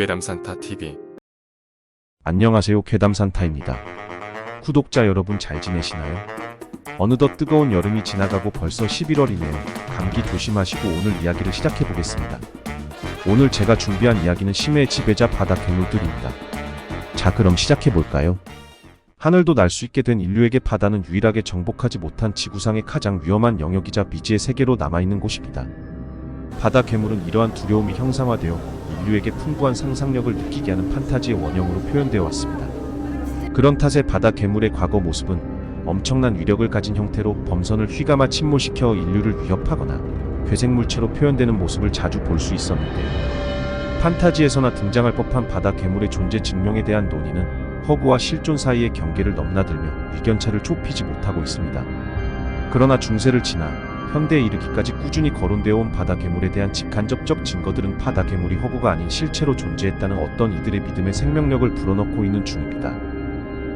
괴담산타 TV 안녕하세요. 괴담산타입니다. 구독자 여러분 잘 지내시나요? 어느덧 뜨거운 여름이 지나가고 벌써 11월이네요. 감기 조심하시고 오늘 이야기를 시작해 보겠습니다. 오늘 제가 준비한 이야기는 심해 지배자 바다 괴물들입니다. 자, 그럼 시작해 볼까요? 하늘도 날 수 있게 된 인류에게 바다는 유일하게 정복하지 못한 지구상의 가장 위험한 영역이자 미지의 세계로 남아있는 곳입니다. 바다 괴물은 이러한 두려움이 형상화되어 인류에게 풍부한 상상력을 느끼게 하는 판타지의 원형으로 표현되어 왔습니다. 그런 탓에 바다 괴물의 과거 모습은 엄청난 위력을 가진 형태로 범선을 휘감아 침몰시켜 인류를 위협하거나 괴생물체로 표현되는 모습을 자주 볼 수 있었는데요. 판타지에서나 등장할 법한 바다 괴물의 존재 증명에 대한 논의는 허구와 실존 사이의 경계를 넘나들며 의견차를 좁히지 못하고 있습니다. 그러나 중세를 지나 현대에 이르기까지 꾸준히 거론되어 온 바다 괴물에 대한 직간접적 증거들은 바다 괴물이 허구가 아닌 실체로 존재했다는 어떤 이들의 믿음에 생명력을 불어넣고 있는 중입니다.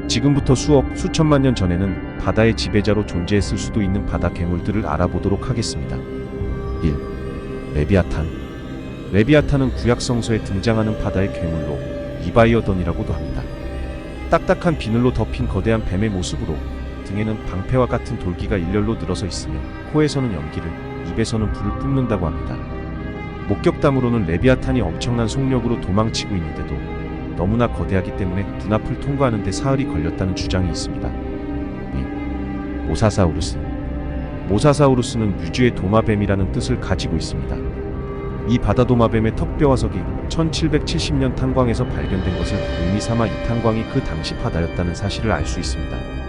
지금부터 수억, 수천만 년 전에는 바다의 지배자로 존재했을 수도 있는 바다 괴물들을 알아보도록 하겠습니다. 1. 레비아탄 레비아탄은 구약 성서에 등장하는 바다의 괴물로 이바이어던이라고도 합니다. 딱딱한 비늘로 덮인 거대한 뱀의 모습으로 등에는 방패와 같은 돌기가 일렬로 늘어서 있으며 코에서는 연기를, 입에서는 불을 뿜는다고 합니다. 목격담으로는 레비아탄이 엄청난 속력으로 도망치고 있는데도 너무나 거대하기 때문에 눈앞을 통과하는 데 사흘이 걸렸다는 주장이 있습니다. 2. 모사사우루스 모사사우루스는 유주의 도마뱀이라는 뜻을 가지고 있습니다. 이 바다도마뱀의 턱뼈 화석이 1770년 탄광에서 발견된 것을 의미 삼아 이 탄광이 그 당시 바다였다는 사실을 알 수 있습니다.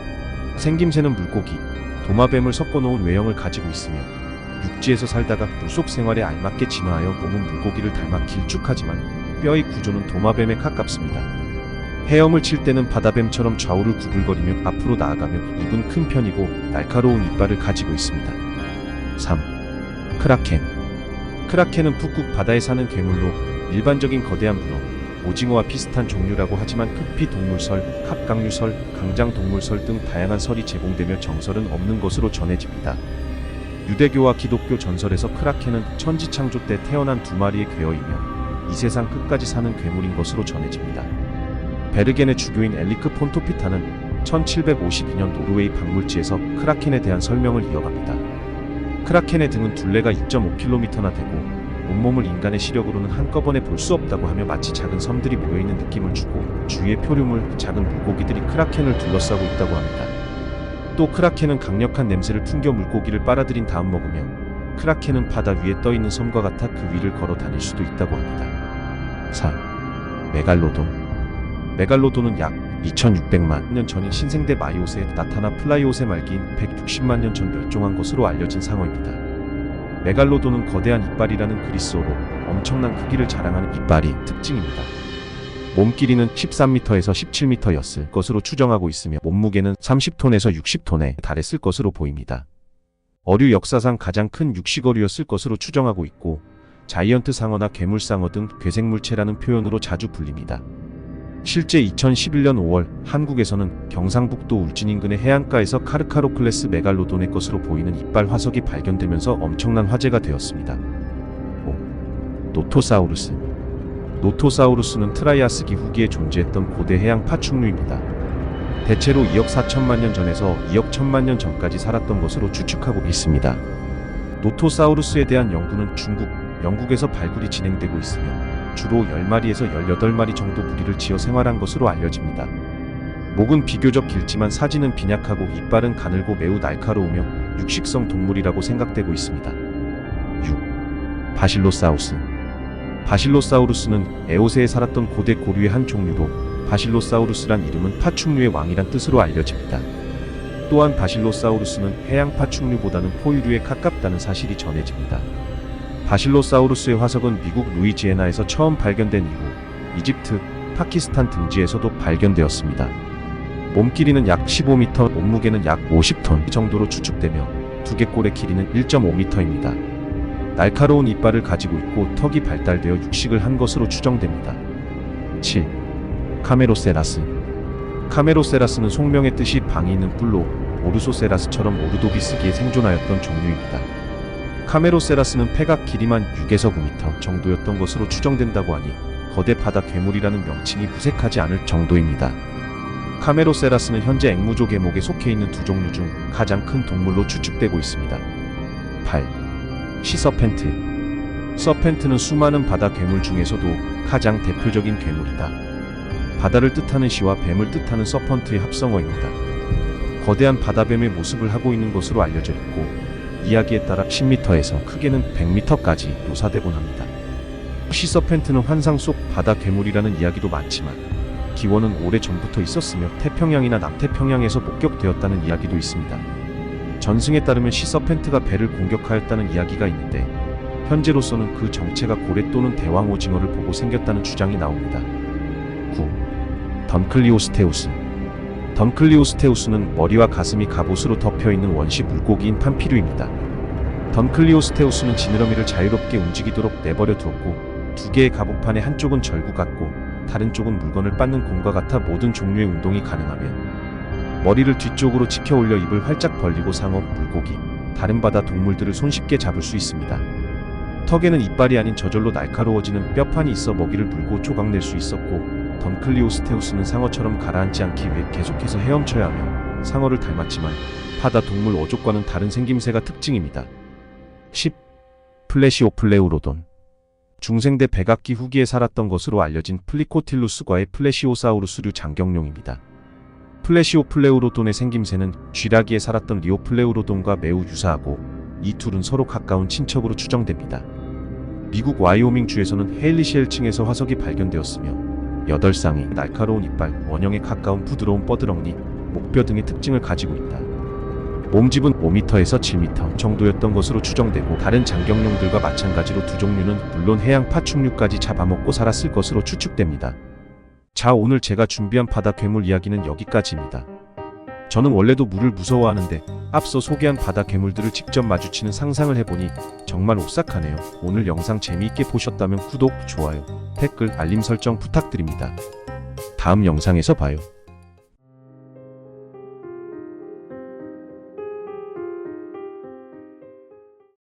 생김새는 물고기, 도마뱀을 섞어놓은 외형을 가지고 있으며 육지에서 살다가 물속 생활에 알맞게 진화하여 몸은 물고기를 닮아 길쭉하지만 뼈의 구조는 도마뱀에 가깝습니다. 헤엄을 칠 때는 바다뱀처럼 좌우를 구불거리며 앞으로 나아가며 입은 큰 편이고 날카로운 이빨을 가지고 있습니다. 3. 크라켄 크라켄은 북극 바다에 사는 괴물로 일반적인 거대한 문어, 오징어와 비슷한 종류라고 하지만 크피 동물설, 갑각류설, 강장 동물설 등 다양한 설이 제공되며 정설은 없는 것으로 전해집니다. 유대교와 기독교 전설에서 크라켄은 천지창조 때 태어난 두 마리의 괴어이며 이 세상 끝까지 사는 괴물인 것으로 전해집니다. 베르겐의 주교인 엘리크 폰토피타는 1752년 노르웨이 박물지에서 크라켄에 대한 설명을 이어갑니다. 크라켄의 등은 둘레가 2.5km나 되고 온몸을 인간의 시력으로는 한꺼번에 볼 수 없다고 하며 마치 작은 섬들이 모여있는 느낌을 주고 주위의 표류물, 작은 물고기들이 크라켄을 둘러싸고 있다고 합니다. 또 크라켄은 강력한 냄새를 풍겨 물고기를 빨아들인 다음 먹으며 크라켄은 바다 위에 떠있는 섬과 같아 그 위를 걸어 다닐 수도 있다고 합니다. 4. 메갈로돈 메갈로돈은 약 2600만 년 전인 신생대 마이오세에 나타나 플라이오세 말기인 160만 년 전 멸종한 것으로 알려진 상어입니다. 메갈로돈은 거대한 이빨이라는 그리스어로 엄청난 크기를 자랑하는 이빨이 특징입니다. 몸 길이는 13m에서 17m였을 것으로 추정하고 있으며 몸무게는 30톤에서 60톤에 달했을 것으로 보입니다. 어류 역사상 가장 큰 육식어류였을 것으로 추정하고 있고 자이언트 상어나 괴물상어 등 괴생물체라는 표현으로 자주 불립니다. 실제 2011년 5월 한국에서는 경상북도 울진 인근의 해안가에서 카르카로클레스 메갈로돈의 것으로 보이는 이빨 화석이 발견되면서 엄청난 화제가 되었습니다. 5. 노토사우루스 노토사우루스는 트라이아스기 후기에 존재했던 고대 해양 파충류입니다. 대체로 2억 4천만 년 전에서 2억 1천만 년 전까지 살았던 것으로 추측하고 있습니다. 노토사우루스에 대한 연구는 중국, 영국에서 발굴이 진행되고 있으며 주로 10마리에서 18마리 정도 무리를 지어 생활한 것으로 알려집니다. 목은 비교적 길지만 사지는 빈약하고 이빨은 가늘고 매우 날카로우며 육식성 동물이라고 생각되고 있습니다. 6. 바실로사우스 바실로사우루스는 에오세에 살았던 고대 고류의 한 종류로 바실로사우루스란 이름은 파충류의 왕이란 뜻으로 알려집니다. 또한 바실로사우루스는 해양 파충류보다는 포유류에 가깝다는 사실이 전해집니다. 바실로사우루스의 화석은 미국 루이지애나에서 처음 발견된 이후 이집트, 파키스탄 등지에서도 발견되었습니다. 몸 길이는 약 15m, 몸무게는 약 50톤 정도로 추측되며 두개골의 길이는 1.5m입니다. 날카로운 이빨을 가지고 있고 턱이 발달되어 육식을 한 것으로 추정됩니다. 7. 카메로세라스 카메로세라스는 속명의 뜻이 방이 있는 뿔로 오르소세라스처럼 오르도비스기에 생존하였던 종류입니다. 카메로세라스는 폐각 길이만 6에서 9m 정도였던 것으로 추정된다고 하니 거대 바다 괴물이라는 명칭이 무색하지 않을 정도입니다. 카메로세라스는 현재 앵무조 계목에 속해 있는 두 종류 중 가장 큰 동물로 추측되고 있습니다. 8. 시서펜트 서펜트는 수많은 바다 괴물 중에서도 가장 대표적인 괴물이다. 바다를 뜻하는 시와 뱀을 뜻하는 서펀트의 합성어입니다. 거대한 바다뱀의 모습을 하고 있는 것으로 알려져 있고 이야기에 따라 10m에서 크게는 100m까지 묘사되곤 합니다. 시서펜트는 환상 속 바다 괴물이라는 이야기도 많지만 기원은 오래 전부터 있었으며 태평양이나 남태평양에서 목격되었다는 이야기도 있습니다. 전승에 따르면 시서펜트가 배를 공격하였다는 이야기가 있는데 현재로서는 그 정체가 고래 또는 대왕 오징어를 보고 생겼다는 주장이 나옵니다. 9. 던클리오스테우스 던클리오스테우스는 머리와 가슴이 갑옷으로 덮여 있는 원시 물고기인 판피류입니다. 던클리오스테우스는 지느러미를 자유롭게 움직이도록 내버려 두었고 두 개의 갑옷판의 한쪽은 절구 같고 다른 쪽은 물건을 빻는 공과 같아 모든 종류의 운동이 가능하며 머리를 뒤쪽으로 치켜 올려 입을 활짝 벌리고 상어, 물고기, 다른 바다 동물들을 손쉽게 잡을 수 있습니다. 턱에는 이빨이 아닌 저절로 날카로워지는 뼈판이 있어 먹이를 물고 조각낼 수 있었고 던클리오스테우스는 상어처럼 가라앉지 않기 위해 계속해서 헤엄쳐야 하며 상어를 닮았지만 바다 동물 어족과는 다른 생김새가 특징입니다. 10. 플래시오플레우로돈 중생대 백악기 후기에 살았던 것으로 알려진 플리코틸루스과의 플래시오사우루스류 장경룡입니다. 플래시오플레우로돈의 생김새는 쥐라기에 살았던 리오플레우로돈과 매우 유사하고 이 둘은 서로 가까운 친척으로 추정됩니다. 미국 와이오밍 주에서는 헤일리시엘 층에서 화석이 발견되었으며 여덟 쌍이 날카로운 이빨, 원형에 가까운 부드러운 뻐드렁니, 목뼈 등의 특징을 가지고 있다. 몸집은 5m에서 7m 정도였던 것으로 추정되고 다른 장경룡들과 마찬가지로 두 종류는 물론 해양 파충류까지 잡아먹고 살았을 것으로 추측됩니다. 자 오늘 제가 준비한 바다 괴물 이야기는 여기까지입니다. 저는 원래도 물을 무서워하는데 앞서 소개한 바다 괴물들을 직접 마주치는 상상을 해보니 정말 오싹하네요. 오늘 영상 재미있게 보셨다면 구독, 좋아요, 댓글, 알림 설정 부탁드립니다. 다음 영상에서 봐요.